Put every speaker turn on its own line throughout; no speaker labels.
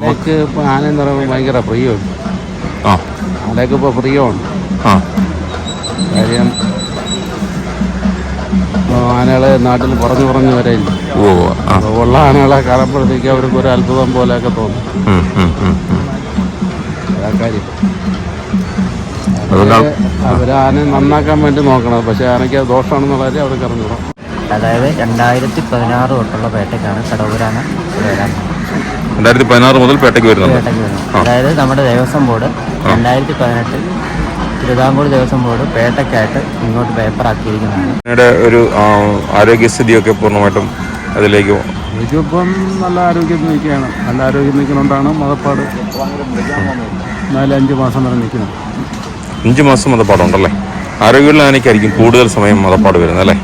ആനയ്ക്ക് ഇപ്പോൾ ആനയെന്ന് പറയുമ്പോൾ ഭയങ്കര പ്രിയമുണ്ട്.
ആ.
ആനയ്ക്ക് ഇപ്പോൾ പ്രിയമുണ്ട്.
ആ.
കാര്യം ആനകളെ നാട്ടിൽ കുറഞ്ഞു കുറഞ്ഞു വരെയില്ല ഉള്ള ആനകളെ കാണുമ്പോഴത്തേക്ക് അവർക്ക് ഒരു അത്ഭുതം പോലെയൊക്കെ തോന്നും. അവർ ആനയെ നന്നാക്കാൻ വേണ്ടി നോക്കണം പക്ഷെ ആനയ്ക്ക് അത് ദോഷമാണെന്നുള്ള കാര്യം അവർക്ക് അറിഞ്ഞൂടാം.
അതായത് രണ്ടായിരത്തി പതിനാറ് തൊട്ടുള്ള പേട്ടയ്ക്കാണ് കടവൂരാന വരാൻ
രണ്ടായിരത്തി പതിനാറ് മുതൽ പേട്ടയ്ക്ക്
വരുന്നത്. അതായത് നമ്മുടെ ദേവസ്വം ബോർഡ് രണ്ടായിരത്തി പതിനെട്ടിൽ തിരുവിതാംകൂർ ദേവസ്വം ബോർഡ് പേട്ടയ്ക്കായിട്ട് ഇങ്ങോട്ട് പേപ്പറാക്കിയിരിക്കുന്നതാണ്.
ആനയുടെ ഒരു ആരോഗ്യസ്ഥിതിയൊക്കെ പൂർണമായിട്ടും അതിലേക്ക്
ഇതിപ്പം നല്ല ആരോഗ്യം നിൽക്കുകയാണ്. നല്ല ആരോഗ്യം നിൽക്കുന്നുണ്ടാണ് മതപ്പാട് നാലഞ്ച് മാസം വരെ നിൽക്കുന്നത്.
അഞ്ച് മാസം മതപ്പാടുണ്ടല്ലേ? ആരോഗ്യമുള്ള ആനയ്ക്കായിരിക്കും കൂടുതൽ സമയം മതപ്പാട് വരുന്നത് അല്ലേ?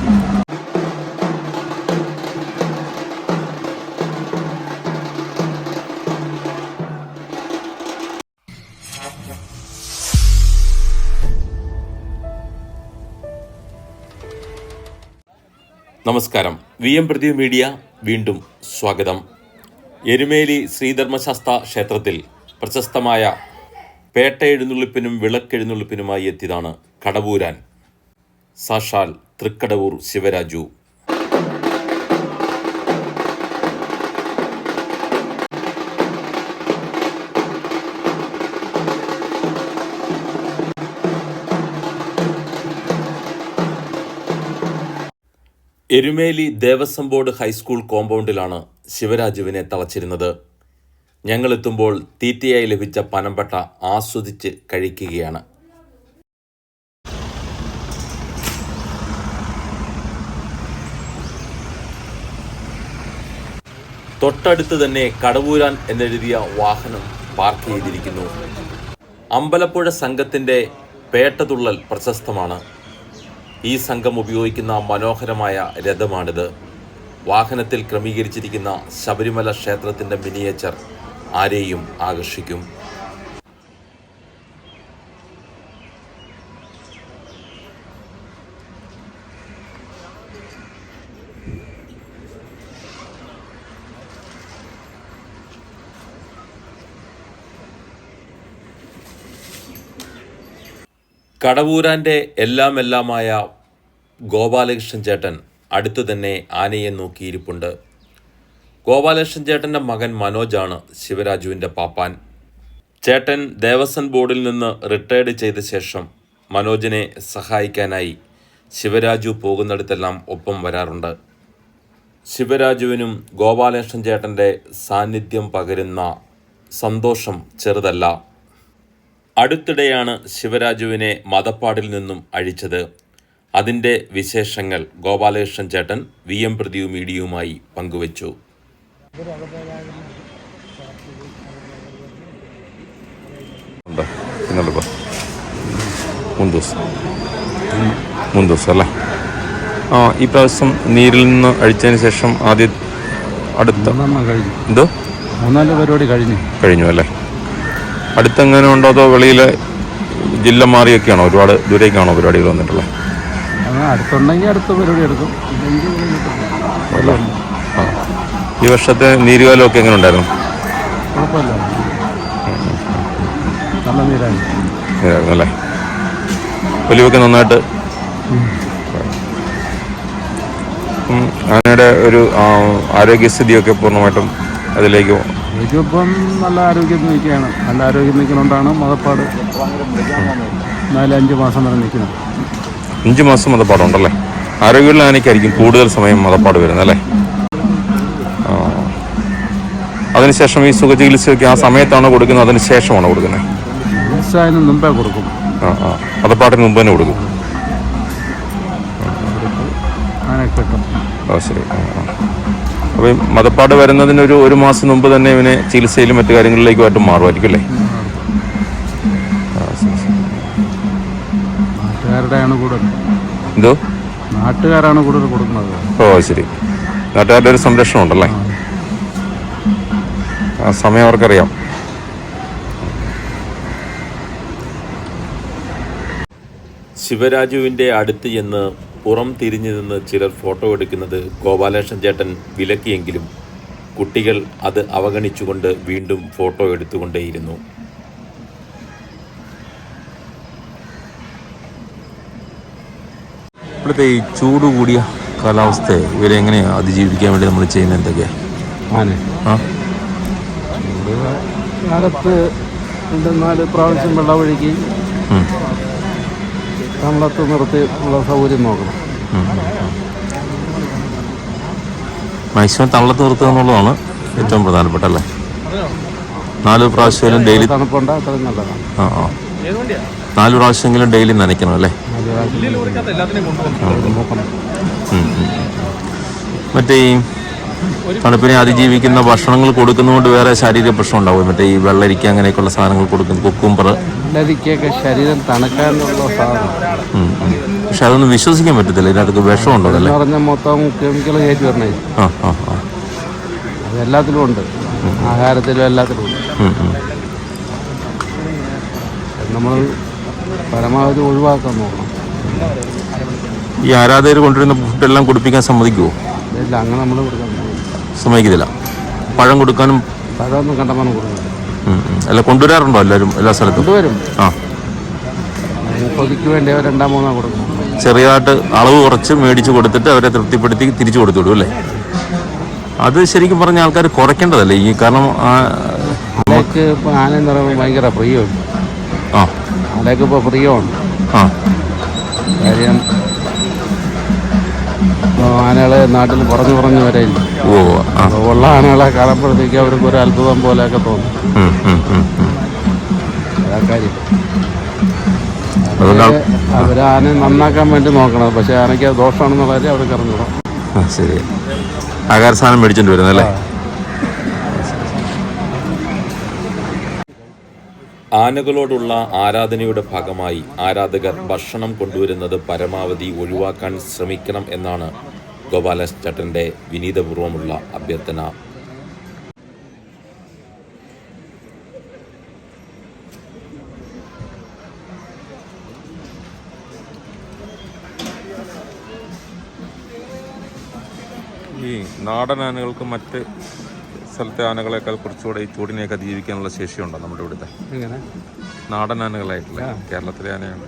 നമസ്കാരം. വി എം പ്രതി മീഡിയ വീണ്ടും സ്വാഗതം. എരുമേലി ശ്രീധർമ്മശാസ്ത്ര ക്ഷേത്രത്തിൽ പ്രശസ്തമായ പേട്ട എഴുന്നള്ളിപ്പിനും വിളക്കെഴുന്നള്ളിപ്പിനുമായി എത്തിയതാണ് കടവൂരാൻ. സാക്ഷാൽ Thrikkadavoor Sivaraju. Erumeli Devaswom board high school കോമ്പൗണ്ടിലാണ് ശിവരാജുവിനെ തളച്ചിരുന്നത്. ഞങ്ങളെത്തുമ്പോൾ തീറ്റയായി ലഭിച്ച പനമ്പട്ട ആസ്വദിച്ച് കഴിക്കുകയാണ്. തൊട്ടടുത്ത് തന്നെ കടവൂരാൻ എന്നെഴുതിയ വാഹനം പാർക്ക് ചെയ്തിരിക്കുന്നു. അമ്പലപ്പുഴ സംഘത്തിന്റെ പേട്ടതുള്ളൽ പ്രശസ്തമാണ്. ഈ സംഘം ഉപയോഗിക്കുന്ന മനോഹരമായ രഥമാണിത്. വാഹനത്തിൽ ക്രമീകരിച്ചിരിക്കുന്ന ശബരിമല ക്ഷേത്രത്തിന്റെ മിനിയേച്ചർ ആരെയും ആകർഷിക്കും. കടവൂരാന്റെ എല്ലാം എല്ലാമായ ഗോപാലകൃഷ്ണൻ ചേട്ടൻ അടുത്തു തന്നെ ആനയെ നോക്കിയിരിപ്പുണ്ട്. ഗോപാലകൃഷ്ണൻ ചേട്ടന്റെ മകൻ മനോജാണ് ശിവരാജുവിന്റെ പാപ്പാൻ. ചേട്ടൻ ദേവസ്വം ബോർഡിൽ നിന്ന് റിട്ടയർഡ് ചെയ്ത ശേഷം മനോജിനെ സഹായിക്കാനായി ശിവരാജു പോകുന്നിടത്തെല്ലാം ഒപ്പം വരാറുണ്ട്. ശിവരാജുവിനും ഗോപാലകൃഷ്ണൻ ചേട്ടന്റെ സാന്നിധ്യം പകരുന്ന സന്തോഷം ചെറുതല്ല. അടുത്തിടെയാണ് ശിവരാജുവിനെ മതപ്പാടിൽ നിന്നും അഴിച്ചത്. അതിന്റെ വിശേഷങ്ങൾ ഗോപാലകൃഷ്ണൻ ചേട്ടൻ വി എം പ്രദീപ് മീഡിയയുമായി പങ്കുവച്ചു.
മൂന്ന് ദിവസം. അല്ലേ? ആ ഈ പ്രാവശ്യം നീരിൽ നിന്ന് അഴിച്ചതിന് ശേഷം ആദ്യം അടുത്ത എന്തോ?
മൂന്നാൽ പരിപാടി കഴിഞ്ഞു.
കഴിഞ്ഞു അല്ലേ? അടുത്തെങ്ങനെ ഉണ്ടോ അതോ വെളിയിൽ ജില്ല മാറിയൊക്കെയാണോ? ഒരുപാട് ദൂരേക്കാണോ പരിപാടികൾ വന്നിട്ടുള്ളത്?
അടുത്തുണ്ടെങ്കിൽ അടുത്ത പരിപാടി എടുക്കും.
ഈ വർഷത്തെ നീരുകാലമൊക്കെ എങ്ങനെ ഉണ്ടായിരുന്നു?
കുഴപ്പമില്ല. നല്ല നീരായി
നീരായിരുന്നു അല്ലേ? ഒലിവൊക്കെ നന്നായിട്ട്? ആനയുടെ ഒരു ആരോഗ്യസ്ഥിതിയൊക്കെ പൂർണമായിട്ടും അതിലേക്ക്
ഇതിപ്പം നല്ല ആരോഗ്യം നിൽക്കുകയാണ്. നല്ല ആരോഗ്യം നിൽക്കുന്നതുകൊണ്ടാണ് മതപ്പാട് നാലഞ്ച് മാസം വരെ നിൽക്കുന്നത്.
അഞ്ച് മാസം മതപ്പാടുണ്ടല്ലേ ആരോഗ്യമുള്ള ആനയ്ക്കായിരിക്കും കൂടുതൽ സമയം മതപ്പാട് വരുന്നത് അല്ലേ. അതിനുശേഷം ഈ സുഖചികിത്സയൊക്കെ ആ സമയത്താണോ കൊടുക്കുന്നത് അതിന് ശേഷമാണോ കൊടുക്കുന്നത്?
ചികിത്സ മുമ്പേ കൊടുക്കും.
ആ ആ. മതപ്പാട്ടിന് മുമ്പ് തന്നെ കൊടുക്കും. ഓ ശരി. ആ. അപ്പോൾ മതപ്പാട് വരുന്നതിനൊരു ഒരു മാസം മുമ്പ് തന്നെ ഇവനെ ചികിത്സയിലും മറ്റു കാര്യങ്ങളിലേക്കുമായിട്ട് മാറുമായിരിക്കും അല്ലേ. എന്തോ?
നാട്ടുകാരാണ് കൂടുതൽ കൊടുക്കുന്നത്.
ഓ ശരി. നാട്ടുകാരുടെ ഒരു സംരക്ഷണം ഉണ്ടല്ലേ? ആ സമയം അവർക്കറിയാം.
ശിവരാജുവിന്റെ അടുത്ത് ചെന്ന് പുറം തിരിഞ്ഞു നിന്ന് ചിലർ ഫോട്ടോ എടുക്കുന്നത് ഗോപാലകൃഷ്ണൻ ചേട്ടൻ വിലക്കിയെങ്കിലും കുട്ടികൾ അത് അവഗണിച്ചുകൊണ്ട് വീണ്ടും ഫോട്ടോ എടുത്തുകൊണ്ടേയിരുന്നു.
ഇപ്പോഴത്തെ ഈ ചൂട് കൂടിയ കാലാവസ്ഥയെ ഇവരെ എങ്ങനെയാണ് അതിജീവിക്കാൻ വേണ്ടി നമ്മൾ ചെയ്യുന്ന
എന്തൊക്കെയാണ് കാലത്ത് രണ്ട് നാല് പ്രാവശ്യം വെള്ളം
ഉം.
തണലത്ത് നിർത്തി ഉള്ള സൗകര്യം നോക്കണം.
മാക്സിമം തള്ളത്ത് നിർത്തുക എന്നുള്ളതാണ് ഏറ്റവും പ്രധാനപ്പെട്ട അല്ലേ? നാല് പ്രാവശ്യമെങ്കിലും ഡെയിലി
തണുപ്പുണ്ട് അത്രയും നല്ലതാണ്.
ആ ആ. നാല് പ്രാവശ്യമെങ്കിലും ഡെയിലി നനയ്ക്കണം അല്ലേ?
പ്രാവശ്യം.
മറ്റേ തണുപ്പിനെ അതിജീവിക്കുന്ന ഭക്ഷണങ്ങൾ കൊടുക്കുന്നതുകൊണ്ട് വേറെ ശാരീരിക പ്രശ്നം ഉണ്ടാവും മറ്റേ ഈ വെള്ളരിക്ക അങ്ങനെയൊക്കെയുള്ള സാധനങ്ങൾ കൊടുക്കുന്നു കുക്കുംബർ
വെള്ളരിക്കൊക്കെ ശരീരം തണുക്കാനുള്ള സാധനം.
പക്ഷെ അതൊന്നും വിശ്വസിക്കാൻ പറ്റത്തില്ല. ഇതിനകത്ത്
വിഷം
ഉണ്ടോ
പറഞ്ഞ മൊത്തം കെമിക്കൽ കയറ്റി വരണേ.
ആ ആ ആ.
എല്ലാത്തിലും ഉണ്ട്. ആഹാരത്തിലും എല്ലാത്തിലും ഉണ്ട്. നമ്മൾ പരമാവധി ഒഴിവാക്കാൻ നോക്കണം.
ഈ ആരാധകർ കൊണ്ടുവരുന്ന ഫുഡെല്ലാം കുടിപ്പിക്കാൻ സമ്മതിക്കുമോ
ഇല്ല അങ്ങനെ നമ്മൾ കൊടുക്കാൻ.
സമ്മതിക്കത്തില്ല. പഴം കൊടുക്കാനും
പഴമൊന്നും കണ്ടമാനം കൊടുക്കുന്നില്ല
ഉം. അല്ല കൊണ്ടുവരാറുണ്ടോ എല്ലാവരും എല്ലാ സ്ഥലത്തും?
കൊണ്ടുവരും.
ആ.
കൊതിക്ക് വേണ്ടി അവർ രണ്ടാം മൂന്നാം കൊടുക്കണം
ചെറിയതായിട്ട് അളവ് കുറച്ച് മേടിച്ച് കൊടുത്തിട്ട് അവരെ തൃപ്തിപ്പെടുത്തി തിരിച്ചു കൊടുത്തു വിടും അല്ലേ? അത് ശരിക്കും പറഞ്ഞ ആൾക്കാർ കുറയ്ക്കേണ്ടതല്ലേ ഈ കാരണം ആ,
ആനയ്ക്ക് ഇപ്പോൾ ആനയെന്ന് പറയുമ്പോൾ ഭയങ്കര പ്രിയമുണ്ട്
ആ.
ആനയ്ക്ക് ഇപ്പോൾ പ്രിയമുണ്ട്
ആ.
കാര്യം ആനകളെ നാട്ടിൽ പറഞ്ഞു പറഞ്ഞു വരെയില്ല
ഓ
ഉള്ള ആനകളെ കാണുമ്പോഴത്തേക്ക് അവർക്ക് ഒരു അത്ഭുതം പോലെയൊക്കെ തോന്നും. അവർ ആനയെ നന്നാക്കാൻ വേണ്ടി നോക്കണം. പക്ഷെ ആനയ്ക്ക് അത് ദോഷമാണെന്നുള്ള കാര്യം അവർക്ക്
അറിഞ്ഞോളാം ശരി. ആകാര സാധനം മേടിച്ചോണ്ട് വരുന്നല്ലേ
ആനകളോടുള്ള ആരാധനയുടെ ഭാഗമായി ആരാധകർ ഭക്ഷണം കൊണ്ടുവരുന്നത് പരമാവധി ഒഴിവാക്കാൻ ശ്രമിക്കണം എന്നാണ് ഗോപാലകൃഷ്ണൻ ചട്ടന്റെ വിനീതപൂർവമുള്ള അഭ്യർത്ഥന
ഈ നാടൻ ആനകൾക്ക് മറ്റ് സ്ഥലത്തെ ആനകളെക്കാൾ കുറച്ചുകൂടെ ഈ ചൂടിനെയൊക്കെ അതിജീവിക്കാനുള്ള ശേഷിയുണ്ടോ നമ്മുടെ ഇവിടുത്തെ
എങ്ങനെ
നാടൻ ആനകളായിട്ടില്ല കേരളത്തിലെ ആനയാണ്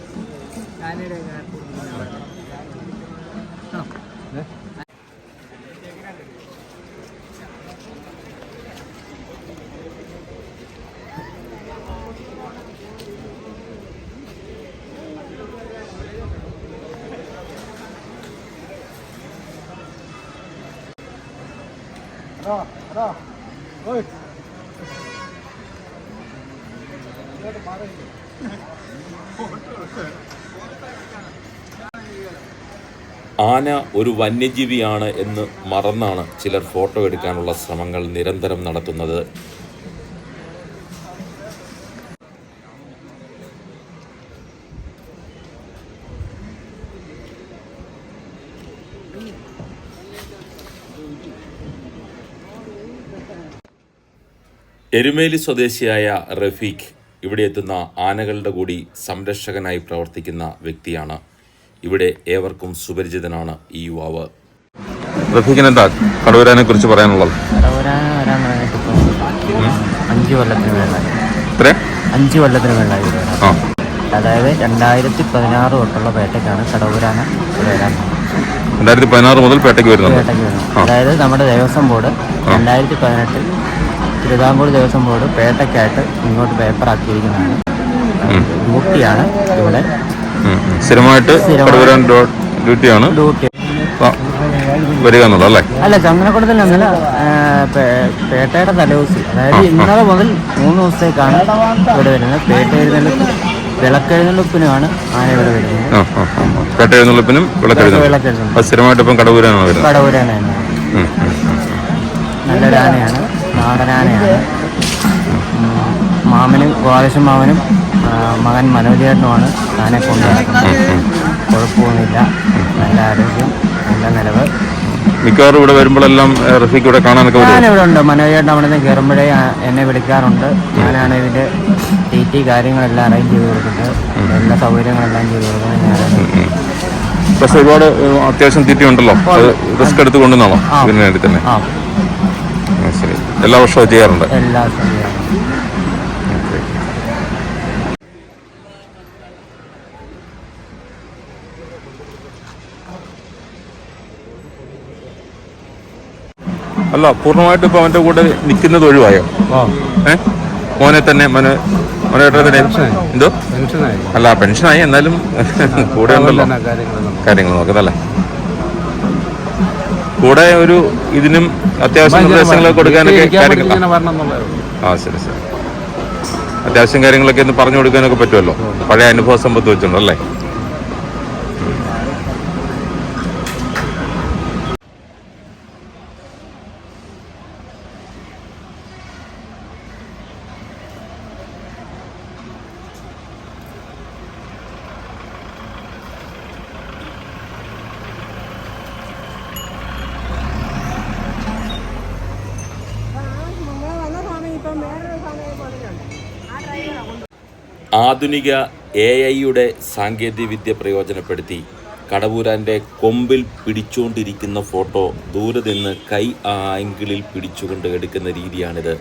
ആന ഒരു വന്യജീവിയാണ് എന്ന് മറന്നാണ് ചിലർ ഫോട്ടോ എടുക്കാനുള്ള ശ്രമങ്ങൾ നിരന്തരം നടത്തുന്നത്. എരുമേലി സ്വദേശിയായ റഫീഖ് ഇവിടെ എത്തുന്ന ആനകളുടെ കൂടി സംരക്ഷകനായി പ്രവർത്തിക്കുന്ന വ്യക്തിയാണ്. ഇവിടെ ഏവർക്കും സുപരിചിതനാണ് ഈ യുവാവ്.
റഫീഖിന് എന്താ കടവരാനെ കുറിച്ച് പറയാനുള്ളത്?
അഞ്ച് കൊല്ലത്തിന്
ഇത്രേ
അഞ്ച് കൊല്ലത്തിന്
ആ.
അതായത് രണ്ടായിരത്തി പതിനാറ് തൊട്ടുള്ള പേട്ടയ്ക്കാണ് കടവരാന വരാൻ.
രണ്ടായിരത്തി പതിനാറ് മുതൽ പേട്ടയ്ക്ക്
വരുന്നത്. അതായത് നമ്മുടെ ദേവസ്വം ബോർഡ് രണ്ടായിരത്തി പതിനെട്ടിൽ തിരുവിതാംകൂർ ദേവസ്വം ബോർഡ് പേട്ടയ്ക്കായിട്ട് ഇങ്ങോട്ട് പേപ്പറാക്കിയിരിക്കുന്നതാണ്. ഡ്യൂട്ടിയാണ് ഇവിടെ.
സ്ഥിരമായിട്ട് ഡ്യൂട്ടിയാണ്?
ഡ്യൂട്ടി.
വരിക എന്നുള്ളത് അല്ലേ?
ചങ്ങനക്കുടത്തിൽ നിന്നല്ല പേട്ടയുടെ തലേദിവസം അതായത് ഇന്നലെ മുതൽ മൂന്ന് ദിവസത്തേക്കാണ് ഇവിടെ വരുന്നത്. പേട്ട എഴുന്നള്ളിപ്പ് വിളക്കെഴുന്നള്ളിപ്പിനുമാണ് ആന ഇവിടെ വരുന്നത്.
പേട്ട എഴുന്നള്ളിപ്പിനും വിളക്കെഴുന്നള്ളിപ്പ്
വിളക്കെഴുന്നള്ളിപ്പ്
അത് സ്ഥിരമായിട്ട് ഇപ്പം കടവൂരാണ്
കടവൂരാണ്. നല്ലൊരു ആനയാണ്. നാടനാനയാണ് മാമനും ഗോപാലകൃഷ്ണൻ മാമനും മകൻ മനോജേട്ടനുമാണ് ആനയെ കൊണ്ടു കുഴപ്പമൊന്നുമില്ല. നല്ല ആരോഗ്യം നല്ല നിലവ്.
മിക്കവാറും ഇവിടെ വരുമ്പോഴെല്ലാം റഫീഖ് ഇവിടെ കാണാനൊക്കെ
ഞാനിവിടെ ഉണ്ട്. മനോജേട്ടൻ അവിടെ നിന്ന് കയറുമ്പോഴേ എന്നെ വിളിക്കാറുണ്ട്. ഞാനാണ് ഇതിന്റെ ടി കാര്യങ്ങളെല്ലാം അറേഞ്ച് ചെയ്ത് കൊടുക്കുന്നത്. എല്ലാ സൗകര്യങ്ങളെല്ലാം ചെയ്ത് കൊടുക്കുന്നത് ഞാനാണ്.
പക്ഷെ ഒരുപാട് അത്യാവശ്യം തീറ്റി ഉണ്ടല്ലോ. റിസ്ക് എടുത്ത് കൊണ്ടുവന്നാണോ വേണ്ടി തന്നെ. എല്ലാ വർഷവും ചെയ്യാറുണ്ട്.
എല്ലാ
അല്ല പൂർണമായിട്ട് ഇപ്പൊ അവന്റെ കൂടെ നിൽക്കുന്നത് ഒഴിവായോ? ഏ? മോനെ തന്നെ മോനെ മോനേട്ടനെ എന്തോ? അല്ല പെൻഷനായി. എന്നാലും കൂടെ ഉണ്ടല്ലോ. കാര്യങ്ങൾ നോക്കുന്നല്ലേ കൂടെ ഒരു ഇതിനും അത്യാവശ്യം നിർദ്ദേശങ്ങളൊക്കെ കൊടുക്കാനൊക്കെ കാര്യങ്ങൾ ആ ശരി ശരി. അത്യാവശ്യം കാര്യങ്ങളൊക്കെ ഒന്ന് പറഞ്ഞു കൊടുക്കാനൊക്കെ പറ്റുമല്ലോ. പഴയ അനുഭവ സമ്പത്ത് വെച്ചിട്ടുണ്ടല്ലേ
ആധുനിക എ ഐയുടെ സാങ്കേതികവിദ്യ പ്രയോജനപ്പെടുത്തി കടവൂരാന്റെ കൊമ്പിൽ പിടിച്ചുകൊണ്ടിരിക്കുന്ന ഫോട്ടോ ദൂരെ നിന്ന് കൈ ആംഗിളിൽ പിടിച്ചുകൊണ്ട് എടുക്കുന്ന രീതിയാണിത്.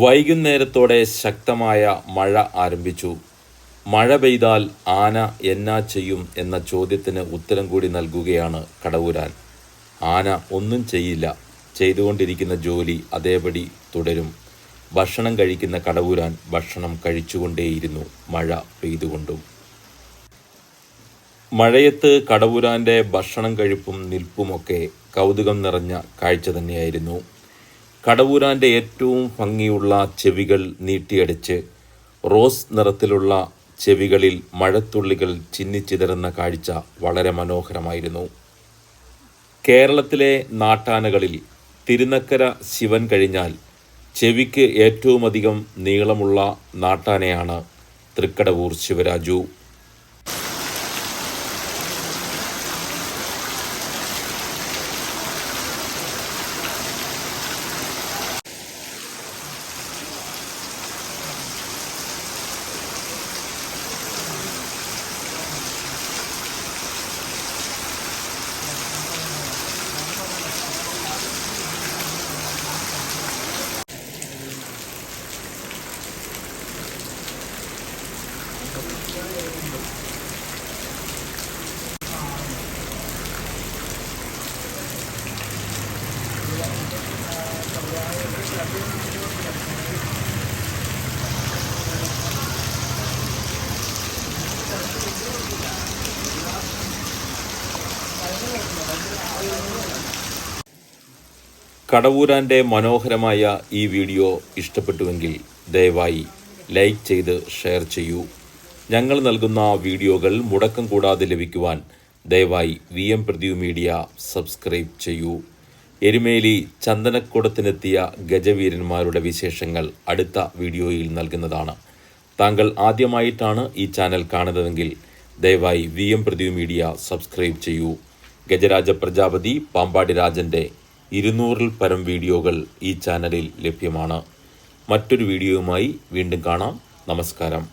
വൈകുന്നേരത്തോടെ ശക്തമായ മഴ ആരംഭിച്ചു. മഴ പെയ്താൽ ആന എന്നാ ചെയ്യും എന്ന ചോദ്യത്തിന് ഉത്തരം കൂടി നൽകുകയാണ് കടവൂരാൻ. ആന ഒന്നും ചെയ്യില്ല. ചെയ്തുകൊണ്ടിരിക്കുന്ന ജോലി അതേപടി തുടരും. ഭക്ഷണം കഴിക്കുന്ന കടവൂരാൻ ഭക്ഷണം കഴിച്ചുകൊണ്ടേയിരുന്നു മഴ പെയ്തുകൊണ്ടും. മഴയത്ത് കടവൂരാന്റെ ഭക്ഷണം കഴിപ്പും നിൽപ്പുമൊക്കെ കൗതുകം നിറഞ്ഞ കാഴ്ച തന്നെയായിരുന്നു. കടവൂരാന്റെ ഏറ്റവും ഭംഗിയുള്ള ചെവികൾ നീട്ടിയടിച്ച് റോസ് നിറത്തിലുള്ള ചെവികളിൽ മഴത്തുള്ളികൾ ചിന്നിച്ചിതറുന്ന കാഴ്ച വളരെ മനോഹരമായിരുന്നു. കേരളത്തിലെ നാട്ടാനകളിൽ തിരുനക്കര ശിവൻ കഴിഞ്ഞാൽ ചെവിക്ക് ഏറ്റവുമധികം നീളമുള്ള നാട്ടാനയാണ് തൃക്കടവൂർ ശിവരാജു. കടവൂരാന്റെ മനോഹരമായ ഈ വീഡിയോ ഇഷ്ടപ്പെട്ടുവെങ്കിൽ ദയവായി ലൈക്ക് ചെയ്ത് ഷെയർ ചെയ്യൂ. ഞങ്ങൾ നൽകുന്ന വീഡിയോകൾ മുടക്കം കൂടാതെ ലഭിക്കുവാൻ ദയവായി V M Pradeep media subscribe ചെയ്യൂ. എരുമേലി ചന്ദനക്കുടത്തിനെത്തിയ ഗജവീരന്മാരുടെ വിശേഷങ്ങൾ അടുത്ത വീഡിയോയിൽ നൽകുന്നതാണ്. താങ്കൾ ആദ്യമായിട്ടാണ് ഈ ചാനൽ കാണുന്നതെങ്കിൽ ദയവായി V M Pradeep media subscribe ചെയ്യൂ. ഗജരാജ പ്രജാപതി പാമ്പാടി രാജന്റെ ഇരുന്നൂറിൽ പരം വീഡിയോകൾ ഈ ചാനലിൽ ലഭ്യമാണ്. മറ്റൊരു വീഡിയോയുമായി വീണ്ടും കാണാം. നമസ്കാരം.